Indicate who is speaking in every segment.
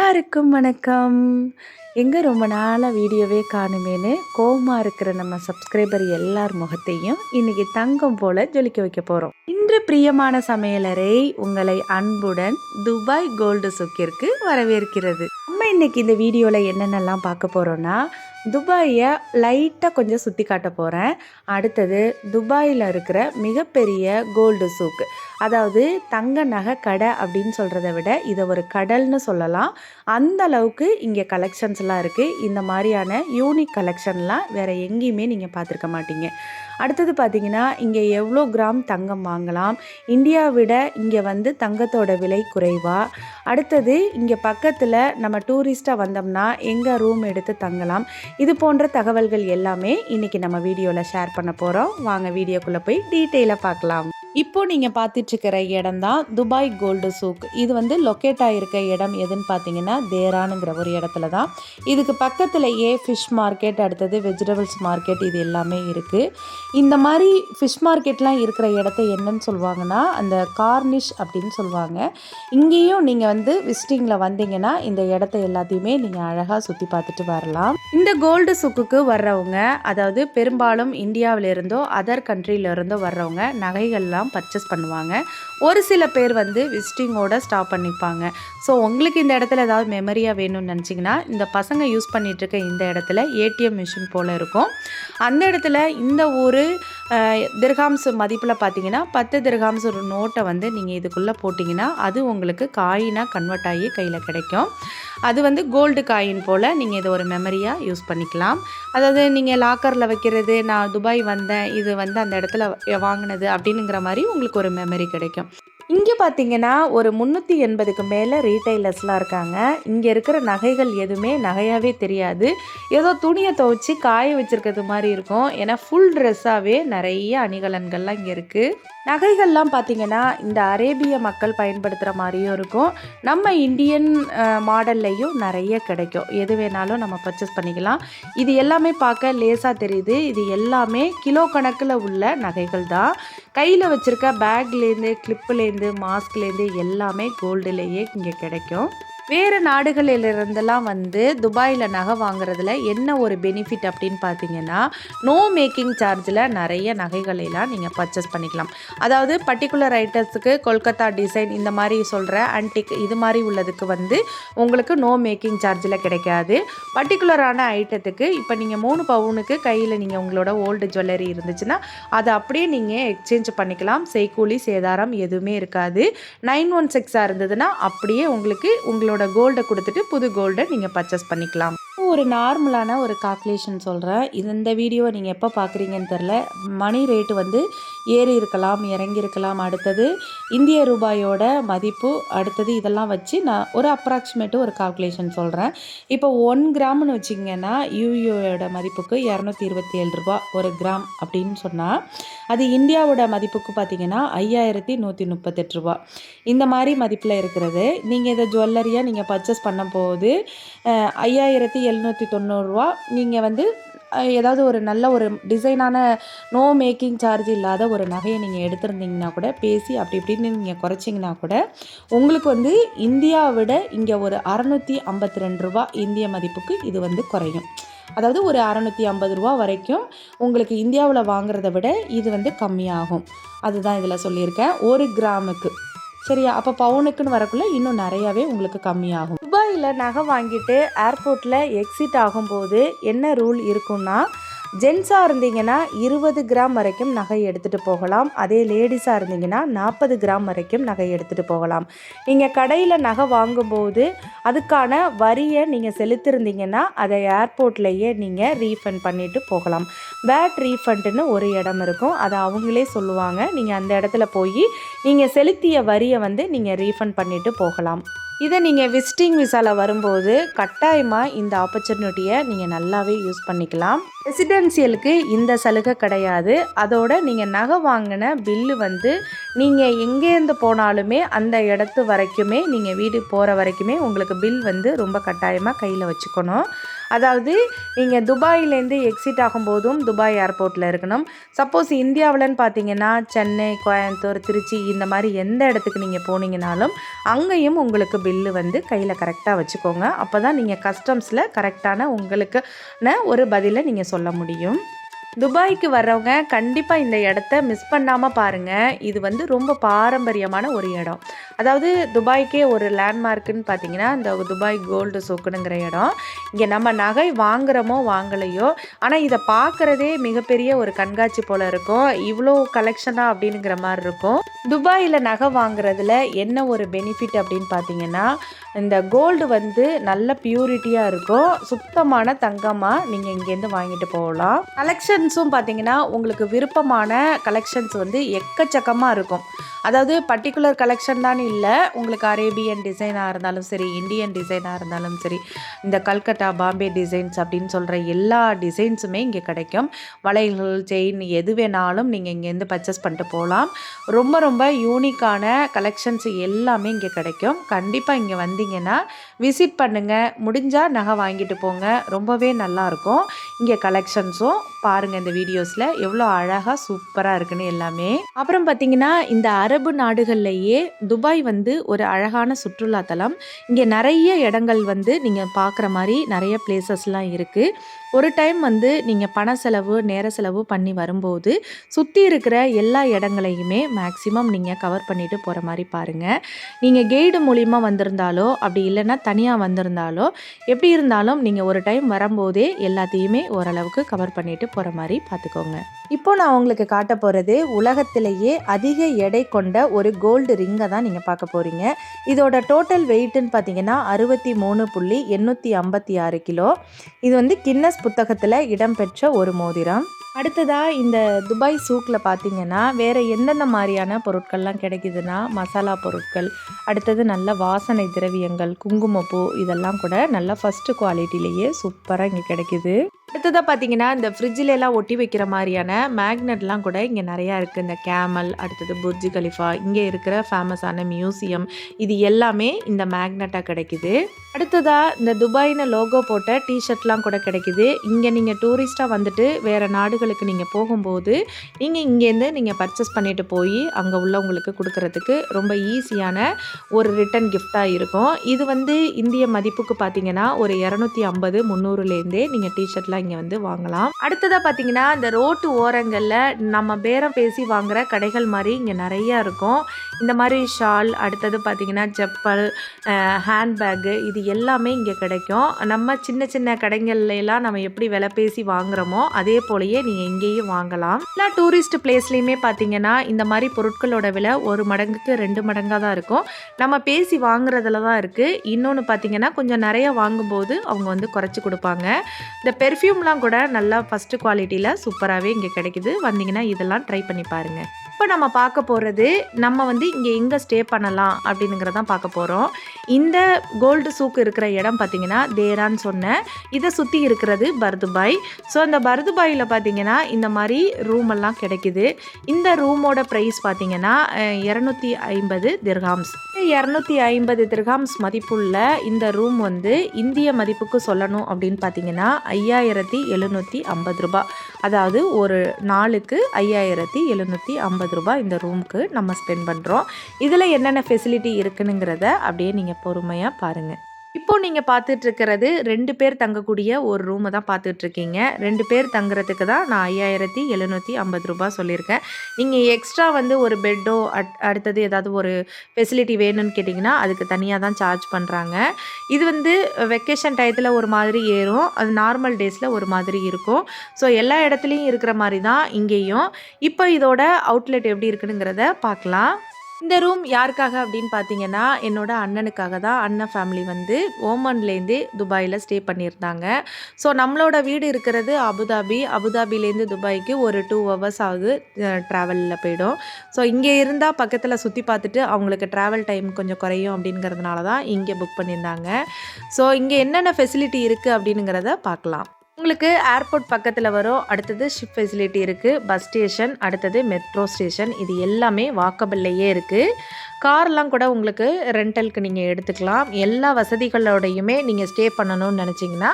Speaker 1: எல்லாருக்கும் வணக்கம். எங்கே ரொம்ப நாளாக வீடியோவே காணுமேனு கோபமாக இருக்கிற நம்ம சப்ஸ்கிரைபர் எல்லார் முகத்தையும் இன்றைக்கி தங்கம் போல் ஜொலிக்க வைக்க போகிறோம் இன்று பிரியமான சமையலறை உங்களை அன்புடன் துபாய் கோல்டு சுக்கிற்கு வரவேற்கிறது. நம்ம இன்றைக்கி இந்த வீடியோவில் என்னென்னலாம் பார்க்க போகிறோன்னா துபாயை லைட்டாக கொஞ்சம் சுற்றி காட்ட போகிறேன் அடுத்தது துபாயில் இருக்கிற மிகப்பெரிய கோல்டு சூக்கு அதாவது தங்க நகை கடை அப்படின்னு சொல்கிறத விட இதை ஒரு கடல்னு சொல்லலாம். அந்த அளவுக்கு இங்கே கலெக்ஷன்ஸ்லாம் இருக்குது இந்த மாதிரியான யூனிக் கலெக்ஷன்லாம் வேறு எங்கேயுமே நீங்கள் பார்த்துருக்க மாட்டீங்க. அடுத்தது பார்த்தீங்கன்னா இங்கே எவ்வளோ கிராம் தங்கம் வாங்கலாம். இந்தியா விட இங்கே வந்து தங்கத்தோட விலை குறைவா? அடுத்தது இங்கே பக்கத்தில் நம்ம டூரிஸ்ட்டாக வந்தோம்னா எங்கே ரூம் எடுத்து தங்கலாம்? இது போன்ற தகவல்கள் எல்லாமே இன்றைக்கி நம்ம வீடியோவில் ஷேர் பண்ண போகிறோம் வாங்க வீடியோக்குள்ளே போய் டீட்டெயிலாக பார்க்கலாம். இப்போ நீங்கள் பார்த்துட்டு இருக்கிற இடம் தான் துபாய் கோல்டு சூக். இது வந்து லொக்கேட் ஆகிருக்க இடம் எதுன்னு பார்த்தீங்கன்னா தேரானுங்கிற ஒரு இடத்துல தான் இதுக்கு பக்கத்துலேயே ஃபிஷ் மார்க்கெட் அடுத்தது வெஜிடபிள்ஸ் மார்க்கெட் இது எல்லாமே இருக்குது இந்த மாதிரி ஃபிஷ் மார்க்கெட்லாம் இருக்கிற இடத்த என்னன்னு சொல்லுவாங்கன்னா அந்த கார்னிஷ் அப்படின்னு சொல்லுவாங்க. இங்கேயும் நீங்கள் வந்து விசிட்டிங்கில் வந்தீங்கன்னா இந்த இடத்த எல்லாத்தையுமே நீங்கள் அழகாக சுற்றி பார்த்துட்டு வரலாம். இந்த கோல்டு சுக்குக்கு வர்றவங்க அதாவது பெரும்பாலும் இந்தியாவிலிருந்தோ அதர் கண்ட்ரியிலிருந்தோ வர்றவங்க நகைகள்லாம் பர்ச்சேஸ் பண்ணுவாங்க. ஒரு சில பேர் வந்து விசிட்டிங்கோட ஸ்டாப் பண்ணிப்பாங்க. ஸோ உங்களுக்கு இந்த இடத்துல ஏதாவது மெமரியாக வேணும்னு நினச்சிங்கன்னா இந்த பசங்க யூஸ் பண்ணிட்டு இருக்க இந்த இடத்துல ஏடிஎம் மிஷின் போல் இருக்கும். அந்த இடத்துல இந்த ஊர் திர்காம்ஸ் மதிப்பில் பார்த்தீங்கன்னா பத்து திர்காம்ஸ் ஒரு நோட்டை வந்து நீங்கள் இதுக்குள்ளே போட்டிங்கன்னா அது உங்களுக்கு காயினாக கன்வெர்ட் ஆகி கையில் கிடைக்கும். அது வந்து கோல்டு காயின் போல் நீங்கள் இதை ஒரு மெமரியாக யூஸ் பண்ணிக்கலாம். அதாவது நீங்கள் லாக்கரில் வைக்கிறது நான் துபாய் வந்தேன் இது வந்து அந்த இடத்துல வாங்கினது அப்படின்னுங்கிற மாதிரி உங்களுக்கு ஒரு மெமரி கிடைக்கும். இங்கே பார்த்தீங்கன்னா ஒரு முந்நூற்றி எண்பதுக்கு மேலே ரீட்டைலர்ஸ்லாம் இருக்காங்க. இங்கே இருக்கிற நகைகள் எதுவுமே நகையாகவே தெரியாது. ஏதோ துணியை துவைச்சி காய வச்சுருக்கிறது மாதிரி இருக்கும். ஏன்னா ஃபுல் ட்ரெஸ்ஸாகவே நிறைய அணிகலன்கள்லாம் இங்கே இருக்குது நகைகள்லாம் பார்த்திங்கன்னா இந்த அரேபிய மக்கள் பயன்படுத்துகிற மாதிரியும் இருக்கும். நம்ம இந்தியன் மாடல்லையும் நிறைய கிடைக்கும். எது வேணாலும் நம்ம பர்ச்சேஸ் பண்ணிக்கலாம். இது எல்லாமே பார்க்க லேசாக தெரியுது. இது எல்லாமே கிலோ கணக்கில் உள்ள நகைகள் தான். கையில் வச்சுருக்க பேக்லேருந்து கிளிப்புலேருந்து மாஸ்க்லேருந்து எல்லாமே கோல்டுலேயே இங்கே கிடைக்கும். வேறு நாடுகளிலிருந்தெல்லாம் வந்து துபாயில் நகை வாங்குறதுல என்ன ஒரு பெனிஃபிட் அப்படின்னு பார்த்தீங்கன்னா நோ மேக்கிங் சார்ஜில் நிறைய நகைகளெல்லாம் நீங்கள் பர்ச்சேஸ் பண்ணிக்கலாம். அதாவது பர்டிகுலர் ஐட்டத்துக்கு கொல்கத்தா டிசைன் இந்த மாதிரி சொல்கிற அன்டிக் இது மாதிரி உள்ளதுக்கு வந்து உங்களுக்கு நோ மேக்கிங் சார்ஜில் கிடைக்காது. பர்டிகுலரான ஐட்டத்துக்கு இப்போ நீங்கள் மூணு பவுனுக்கு கையில் நீங்கள் உங்களோட ஓல்டு ஜுவல்லரி இருந்துச்சுன்னா அதை அப்படியே நீங்கள் எக்ஸ்சேஞ்ச் பண்ணிக்கலாம். செய்கூலி சேதாரம் எதுவுமே இருக்காது. நைன் ஒன் சிக்ஸாக இருந்ததுன்னா அப்படியே உங்களுக்கு உங்களோட உங்களோட கோல்டை கொடுத்துட்டு புது கோல்டை நீங்கள் பர்ச்சேஸ் பண்ணிக்கலாம். ஒரு நார்மலான ஒரு கால்குலேஷன் சொல்கிறேன் இந்த வீடியோவை நீங்கள் எப்போ பார்க்குறீங்கன்னு தெரில மணி ரேட்டு வந்து ஏறி இருக்கலாம் இறங்கி இருக்கலாம். அடுத்தது இந்திய ரூபாயோட மதிப்பு அடுத்தது இதெல்லாம் வச்சு நான் ஒரு அப்ராக்சிமேட்டு ஒரு கால்குலேஷன் சொல்கிறேன் இப்போ ஒன் கிராம்னு வச்சிங்கன்னா யூயோட மதிப்புக்கு இரநூத்தி இருபத்தி ஏழு ரூபா ஒரு கிராம் அப்படின்னு சொன்னால் அது இந்தியாவோட மதிப்புக்கு பார்த்தீங்கன்னா ஐயாயிரத்தி நூற்றி முப்பத்தெட்டு ரூபா. இந்த மாதிரி மதிப்பில் இருக்கிறது. நீங்கள் இதை ஜுவல்லரியாக நீங்கள் பர்ச்சேஸ் பண்ணும்போது ஐயாயிரத்தி எழுநூற்றி தொண்ணூறுரூவா நீங்கள் வந்து ஏதாவது ஒரு நல்ல ஒரு டிசைனான நோ மேக்கிங் சார்ஜ் இல்லாத ஒரு நகையை நீங்கள் எடுத்திருந்தீங்கன்னா கூட பேசி அப்படி இப்படின்னு நீங்கள் குறைச்சிங்கன்னா கூட உங்களுக்கு வந்து இந்தியாவை விட இங்கே ஒரு அறநூற்றி ஐம்பத்தி ரெண்டு ரூபா இந்திய மதிப்புக்கு இது வந்து குறையும். அதாவது ஒரு அறநூற்றி ஐம்பது ரூபா வரைக்கும் உங்களுக்கு இந்தியாவில் வாங்குறத விட இது வந்து கம்மியாகும். அதுதான் இதில் சொல்லியிருக்கேன். ஒரு கிராமுக்கு. சரியா? அப்போ பவுனுக்குன்னு வரக்குள்ளே இன்னும் நிறையாவே உங்களுக்கு கம்மியாகும். துபாயில் நகை வாங்கிட்டு ஏர்போர்ட்டில் எக்ஸிட் ஆகும்போது என்ன ரூல் இருக்குன்னா ஜென்ஸாக இருந்தீங்கன்னா இருபது கிராம் வரைக்கும் நகை எடுத்துகிட்டு போகலாம். அதே லேடிஸாக இருந்தீங்கன்னா நாற்பது கிராம் வரைக்கும் நகை எடுத்துகிட்டு போகலாம். நீங்கள் கடையில் நகை வாங்கும்போது அதுக்கான வரியை நீங்கள் செலுத்திருந்தீங்கன்னா அதை ஏர்போர்ட்லேயே நீங்கள் ரீஃபண்ட் பண்ணிவிட்டு போகலாம். வேட் ரீஃபண்டுன்னு ஒரு இடம் இருக்கும். அதை அவங்களே சொல்லுவாங்க. நீங்கள் அந்த இடத்துல போய் நீங்கள் செலுத்திய வரியை வந்து நீங்கள் ரீஃபண்ட் பண்ணிவிட்டு போகலாம். இதை நீங்கள் விசிட்டிங் விசாவில் வரும்போது கட்டாயமாக இந்த ஆப்பர்ச்சுனிட்டியை நீங்கள் நல்லாவே யூஸ் பண்ணிக்கலாம். ரெசிடென்சியலுக்கு இந்த சலுகை கிடையாது. அதோட நீங்கள் நகை வாங்கின பில்லு வந்து நீங்கள் எங்கேருந்து போனாலுமே அந்த இடத்து வரைக்குமே நீங்கள் வீடு போகிற வரைக்குமே உங்களுக்கு பில் வந்து ரொம்ப கட்டாயமாக கையில் வச்சுக்கணும். அதாவது நீங்கள் துபாயிலேருந்து எக்ஸிட் ஆகும்போதும் துபாய் ஏர்போர்ட்டில் இருக்கணும். சப்போஸ் இந்தியாவிலன்னு பார்த்தீங்கன்னா சென்னை கோயம்புத்தூர் திருச்சி இந்த மாதிரி எந்த இடத்துக்கு நீங்கள் போனீங்கனாலும் அங்கேயும் உங்களுக்கு பில்லு வந்து கையில் கரெக்டாக வச்சுக்கோங்க. அப்போ தான் நீங்கள் கஸ்டம்ஸில் கரெக்டான உங்களுக்குன்னு ஒரு பதிலை நீங்கள் சொல்ல முடியும். துபாய்க்கு வர்றவங்க கண்டிப்பாக இந்த இடத்த மிஸ் பண்ணாமல் பாருங்கள் இது வந்து ரொம்ப பாரம்பரியமான ஒரு இடம். அதாவது துபாய்க்கே ஒரு லேண்ட்மார்க்குன்னு பார்த்தீங்கன்னா இந்த துபாய் கோல்டு சோக்குனுங்கிற இடம். இங்கே நம்ம நகை வாங்குகிறோமோ வாங்கலையோ ஆனால் இதை பார்க்குறதே மிகப்பெரிய ஒரு கண்காட்சி போல் இருக்கும். இவ்வளோ கலெக்ஷனாக அப்படிங்கிற மாதிரி இருக்கும். துபாயில் நகை வாங்குறதுல என்ன ஒரு பெனிஃபிட் அப்படின்னு பார்த்தீங்கன்னா இந்த கோல்டு வந்து நல்ல பியூரிட்டியாக இருக்கும். சுத்தமான தங்கமாக நீங்கள் இங்கேருந்து வாங்கிட்டு போகலாம். கலெக்ஷன் கலெக்ஷன்ஸும் பார்த்தீங்கன்னா உங்களுக்கு விருப்பமான கலெக்ஷன்ஸ் வந்து எக்கச்சக்கமாக இருக்கும். அதாவது பர்டிகுலர் கலெக்ஷன் தான் இல்லை உங்களுக்கு அரேபியன் டிசைனாக இருந்தாலும் சரி இந்தியன் டிசைனாக இருந்தாலும் சரி இந்த கல்கட்டா பாம்பே டிசைன்ஸ் அப்படின்னு சொல்கிற எல்லா டிசைன்ஸுமே இங்கே கிடைக்கும். வளையல்கள் செயின் எது வேணாலும் நீங்கள் இங்கேருந்து பர்ச்சேஸ் பண்ணிட்டு போகலாம். ரொம்ப ரொம்ப யூனிக்கான கலெக்ஷன்ஸ் எல்லாமே இங்கே கிடைக்கும். கண்டிப்பாக இங்கே வந்தீங்கன்னா விசிட் பண்ணுங்கள் முடிஞ்சால் நகை வாங்கிட்டு போங்க. ரொம்பவே நல்லாயிருக்கும் இங்கே கலெக்ஷன்ஸும் பாருங்கள் இந்த வீடியோஸில். எவ்வளோ அழகாக சூப்பராக இருக்குன்னு எல்லாமே. அப்புறம் பார்த்தீங்கன்னா இந்த அரபு நாடுகள்லேயே துபாய் வந்து ஒரு அழகான சுற்றுலாத்தலம் இங்கே நிறைய இடங்கள் வந்து நீங்கள் பார்க்குற மாதிரி நிறைய பிளேசஸ்லாம் இருக்குது ஒரு டைம் வந்து நீங்கள் பண செலவு நேர செலவு பண்ணி வரும்போது சுற்றி இருக்கிற எல்லா இடங்களையுமே மேக்ஸிமம் நீங்கள் கவர் பண்ணிட்டு போகிற மாதிரி பாருங்கள் நீங்கள் கெய்டு மூலிமா வந்திருந்தாலோ அப்படி இல்லைன்னா தனியாக வந்திருந்தாலோ எப்படி இருந்தாலும் நீங்கள் ஒரு டைம் வரும்போதே எல்லாத்தையுமே ஓரளவுக்கு கவர் பண்ணிட்டு போகிற மாதிரி பார்த்துக்கோங்க இப்போ நான் உங்களுக்கு காட்ட போகிறது உலகத்திலேயே அதிக எடை கொண்ட ஒரு கோல்டு ரிங்கை தான் நீங்கள் பார்க்க போகிறீங்க இதோட டோட்டல் வெயிட்டுன்னு பார்த்தீங்கன்னா அறுபத்தி மூணு புள்ளி எண்ணூற்றி ஐம்பத்தி ஆறு கிலோ. இது வந்து கின்னஸ் புத்தகத்தில் இடம்பெற்ற ஒரு மோதிரம். அடுத்ததாக இந்த துபாய் சூக்கில் பார்த்தீங்கன்னா வேறு எந்தெந்த மாதிரியான பொருட்கள்லாம் கிடைக்குதுன்னா மசாலா பொருட்கள் அடுத்தது நல்ல வாசனை திரவியங்கள் குங்குமப்பூ இதெல்லாம் கூட நல்ல ஃபஸ்ட்டு குவாலிட்டிலேயே சூப்பராக இங்கே கிடைக்குது. அடுத்ததாக பார்த்தீங்கன்னா இந்த ஃப்ரிட்ஜில் எல்லாம் ஒட்டி வைக்கிற மாதிரியான மேக்னெட்லாம் கூட இங்கே நிறையா இருக்குது இந்த கேமல் அடுத்தது புர்ஜி கலிஃபா இங்கே இருக்கிற ஃபேமஸான மியூசியம் இது எல்லாமே இந்த மேக்னெட்டாக கிடைக்குது. அடுத்ததாக இந்த துபாய்னு லோகோ போட்ட டிஷர்ட்லாம் கூட கிடைக்குது. இங்கே நீங்கள் டூரிஸ்ட்டாக வந்துட்டு வேறு நாடுகளுக்கு நீங்கள் போகும்போது நீங்கள் இங்கேருந்து நீங்கள் பர்ச்சேஸ் பண்ணிட்டு போய் அங்கே உள்ளவங்களுக்கு கொடுக்கறதுக்கு ரொம்ப ஈஸியான ஒரு ரிட்டன் கிஃப்டாக இருக்கும். இது வந்து இந்திய மதிப்புக்கு பார்த்தீங்கன்னா ஒரு இரநூத்தி ஐம்பது முந்நூறுலேருந்தே நீங்கள் டிஷர்ட்லாம் இங்கே வந்து வாங்கலாம். அடுத்ததாக பார்த்தீங்கன்னா இந்த ரோட்டு ஓரங்களில் நம்ம பேரம் பேசி வாங்குற கடைகள் மாதிரி இங்கே நிறையா இருக்கும். இந்த மாதிரி ஷால் அடுத்தது பார்த்திங்கன்னா செப்பல் ஹேண்ட்பேக்கு இது எல்லாமே இங்கே கிடைக்கும். நம்ம சின்ன சின்ன கடைகள்லாம் நம்ம எப்படி விலை பேசி வாங்குறோமோ அதே போலயே நீங்கள் இங்கேயும் வாங்கலாம். எல்லா டூரிஸ்ட் பிளேஸ்லேயுமே பார்த்தீங்கன்னா இந்த மாதிரி பொருட்களோட விலை ஒரு மடங்குக்கு ரெண்டு மடங்காக தான் இருக்கும். நம்ம பேசி வாங்குறதுல தான் இருக்குது இன்னொன்று பார்த்தீங்கன்னா கொஞ்சம் நிறைய வாங்கும்போது அவங்க வந்து குறைச்சி கொடுப்பாங்க. இந்த பெர்ஃப்யூம்லாம் கூட நல்லா ஃபஸ்ட்டு குவாலிட்டியில் சூப்பராகவே இங்கே கிடைக்குது. வந்தீங்கன்னா இதெல்லாம் ட்ரை பண்ணி பாருங்கள் இப்போ நம்ம பார்க்க போகிறது நம்ம வந்து இங்கே எங்கே ஸ்டே பண்ணலாம் அப்படிங்கிறதான் பார்க்க போகிறோம் இந்த கோல்டு சூக்கு இருக்கிற இடம் பார்த்தீங்கன்னா தேரான்னு சொன்னேன். இதை சுற்றி இருக்கிறது பர்துபாய். ஸோ அந்த பர்துபாயில் பார்த்தீங்கன்னா இந்த மாதிரி ரூம் எல்லாம் கிடைக்குது. இந்த ரூமோட ப்ரைஸ் பார்த்தீங்கன்னா இரநூத்தி ஐம்பது திர்காம்ஸ் இரநூத்தி ஐம்பது திர்காம்ஸ் மதிப்புள்ள இந்த ரூம் வந்து இந்திய மதிப்புக்கு சொல்லணும் அப்படின்னு பார்த்தீங்கன்னா ஐயாயிரத்தி எழுநூற்றி ஐம்பது ரூபா அதாவது ஒரு நாளுக்கு ஐயாயிரத்தி எழுநூற்றி ஐம்பது ரூபா இந்த ரூமுக்கு நம்ம ஸ்பெண்ட் பண்ணுறோம் இதில் என்னென்ன ஃபெசிலிட்டி இருக்குனுங்கிறத அப்படியே நீங்கள் பொறுமையாக பாருங்கள் இப்போ நீங்கள் பார்த்துட்ருக்கிறது ரெண்டு பேர் தங்கக்கூடிய ஒரு ரூமை தான் பார்த்துட்ருக்கீங்க. ரெண்டு பேர் தங்குறதுக்கு தான் நான் ஐயாயிரத்தி எழுநூற்றி ஐம்பது ரூபா சொல்லியிருக்கேன். நீங்கள் எக்ஸ்ட்ரா வந்து ஒரு பெட்டோ அட் அடுத்தது ஏதாவது ஒரு ஃபெசிலிட்டி வேணும்னு கேட்டிங்கன்னா அதுக்கு தனியாக தான் சார்ஜ் பண்ணுறாங்க இது வந்து வெக்கேஷன் டயத்தில் ஒரு மாதிரி ஏறும். அது நார்மல் டேஸில் ஒரு மாதிரி இருக்கும். ஸோ எல்லா இடத்துலையும் இருக்கிற மாதிரி தான் இங்கேயும். இப்போ இதோட அவுட்லெட் எப்படி இருக்குனுங்கிறத பார்க்கலாம். இந்த ரூம் யாருக்காக அப்படின்னு பார்த்தீங்கன்னா என்னோட அண்ணனுக்காக தான் அண்ணன் ஃபேமிலி வந்து ஓமன்லேருந்து துபாயில் ஸ்டே பண்ணியிருந்தாங்க. ஸோ நம்மளோட வீடு இருக்கிறது அபுதாபி. அபுதாபிலேருந்து துபாய்க்கு ஒரு டூ ஹவர்ஸ் ஆகுது ட்ராவலில் போயிடும். ஸோ இங்கே இருந்தால் பக்கத்தில் சுற்றி பார்த்துட்டு அவங்களுக்கு ட்ராவல் டைம் கொஞ்சம் குறையும் அப்படிங்கிறதுனால தான் இங்கே புக் பண்ணியிருந்தாங்க. ஸோ இங்கே என்னென்ன ஃபெசிலிட்டி இருக்குது அப்படிங்கிறத பார்க்கலாம். உங்களுக்கு ஏர்போர்ட் பக்கத்தில் வரும். அடுத்தது ஷிப் ஃபெசிலிட்டி இருக்குது பஸ் ஸ்டேஷன் அடுத்தது மெட்ரோ ஸ்டேஷன் இது எல்லாமே வாக்கபிள்லேயே இருக்குது கார்லாம் கூட உங்களுக்கு ரெண்டலுக்கு நீங்கள் எடுத்துக்கலாம். எல்லா வசதிகளோடையுமே நீங்கள் ஸ்டே பண்ணணும்னு நினச்சிங்கன்னா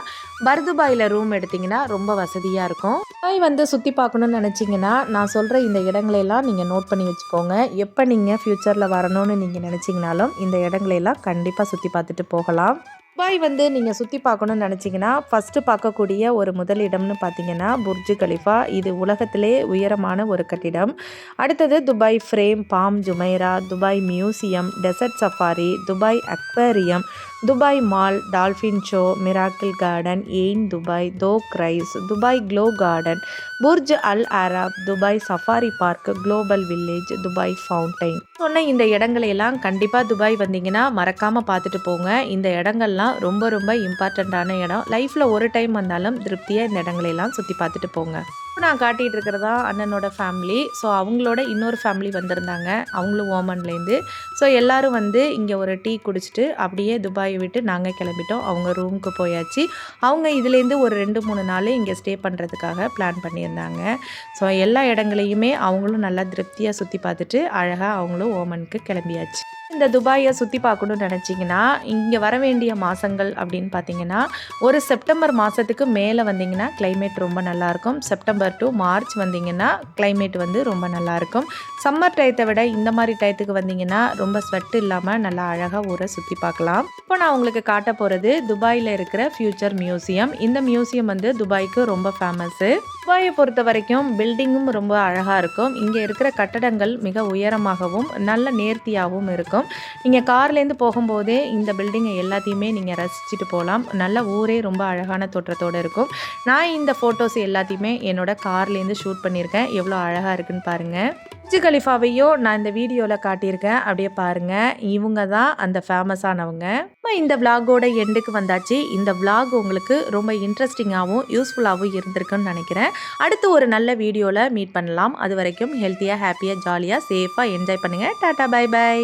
Speaker 1: பர்துபாயில் ரூம் எடுத்திங்கன்னா ரொம்ப வசதியாக இருக்கும். துபாய் வந்து சுற்றி பார்க்கணுன்னு நினச்சிங்கன்னா நான் சொல்கிற இந்த இடங்களையெல்லாம் நீங்கள் நோட் பண்ணி வச்சுக்கோங்க. எப்போ நீங்கள் ஃப்யூச்சரில் வரணும்னு நீங்கள் நினச்சிங்கனாலும் இந்த இடங்களையெல்லாம் கண்டிப்பாக சுற்றி பார்த்துட்டு போகலாம். துபாய் வந்து நீங்கள் சுற்றி பார்க்கணும்னு நினச்சிங்கன்னா ஃபஸ்ட்டு பார்க்கக்கூடிய ஒரு முதலிடம்னு பார்த்தீங்கன்னா புர்ஜு கலிஃபா. இது உலகத்திலே உயரமான ஒரு கட்டிடம். அடுத்தது Dubai Frame Palm Jumeirah Dubai Museum desert safari Dubai Aquarium Dubai Mall dolphin show Miracle Garden Ain Dubai தோக் rice Dubai Glow Garden Burj Al Arab Dubai Safari Park Global Village Dubai Fountain. சொன்ன இந்த இடங்களையெல்லாம் கண்டிப்பாக Dubai வந்தீங்கன்னா மறக்காமல் பார்த்துட்டு போங்க. இந்த இடங்கள்லாம் ரொம்ப ரொம்ப இம்பார்ட்டண்ட்டான இடம். லைஃப்பில் ஒரு டைம் வந்தாலும் திருப்தியாக இந்த இடங்களையெல்லாம் சுற்றி பார்த்துட்டு போங்க. இப்போ நான் காட்டிகிட்டு இருக்கிறதா அண்ணனோட ஃபேமிலி ஸோ அவங்களோட இன்னொரு ஃபேமிலி வந்திருந்தாங்க. அவங்களும் ஓமன்லேருந்து ஸோ எல்லோரும் வந்து இங்கே ஒரு டீ குடிச்சிட்டு அப்படியே துபாயை விட்டு நாங்கள் கிளம்பிட்டோம். அவங்க ரூமுக்கு போயாச்சு. அவங்க இதுலேருந்து ஒரு ரெண்டு மூணு நாள் இங்கே ஸ்டே பண்ணுறதுக்காக பிளான் பண்ணியிருந்தாங்க. ஸோ எல்லா இடங்களையுமே அவங்களும் நல்லா திருப்தியாக சுற்றி பார்த்துட்டு அழகாக அவங்களும் ஓமனுக்கு கிளம்பியாச்சு. இந்த துபாயை சுற்றி பார்க்கணும்னு நினச்சிங்கன்னா இங்கே வர வேண்டிய மாதங்கள் அப்படின்னு பார்த்தீங்கன்னா ஒரு செப்டம்பர் மாதத்துக்கு மேலே வந்தீங்கன்னா கிளைமேட் ரொம்ப நல்லாயிருக்கும் செப்டம்பர் டு மார்ச் வந்தீங்கன்னா கிளைமேட் வந்து ரொம்ப நல்லாயிருக்கும் சம்மர் டயத்தை விட இந்த மாதிரி டயத்துக்கு வந்தீங்கன்னா ரொம்ப ஸ்வெட் இல்லாமல் நல்லா அழகாக ஊரை சுற்றி பார்க்கலாம். இப்போ நான் உங்களுக்கு காட்ட போகிறது துபாயில் இருக்கிற ஃப்யூச்சர் மியூசியம் இந்த மியூசியம் வந்து துபாய்க்கு ரொம்ப ஃபேமஸ்ஸு துபாயை பொறுத்த வரைக்கும் பில்டிங்கும் ரொம்ப அழகாக இருக்கும். இங்கே இருக்கிற கட்டடங்கள் மிக உயரமாகவும் நல்ல நேர்த்தியாகவும் இருக்கும். நீங்கள் கார்லேருந்து போகும்போதே இந்த பில்டிங்கை எல்லாத்தையுமே நீங்கள் ரசிச்சுட்டு போகலாம் நல்ல ஊரே ரொம்ப அழகான தோற்றத்தோடு இருக்கும். நான் இந்த ஃபோட்டோஸ் எல்லாத்தையுமே என்னோட கார்லேருந்து ஷூட் பண்ணியிருக்கேன். எவ்வளோ அழகாக இருக்குன்னு பாருங்கள் ஹஜ் கலிஃபாவையும் நான் இந்த வீடியோவில் காட்டியிருக்கேன். அப்படியே பாருங்கள் இவங்க தான் அந்த ஃபேமஸானவங்க இப்போ இந்த விலாகோட எண்டுக்கு வந்தாச்சு. இந்த விலாக் உங்களுக்கு ரொம்ப இன்ட்ரெஸ்டிங்காகவும் யூஸ்ஃபுல்லாகவும் இருந்திருக்குன்னு நினைக்கிறேன். அடுத்து ஒரு நல்ல வீடியோவில் மீட் பண்ணலாம். அது வரைக்கும் ஹெல்த்தியாக ஹாப்பியாக ஜாலியாக சேஃபாக என்ஜாய் பண்ணுங்கள் டாட்டா பை பை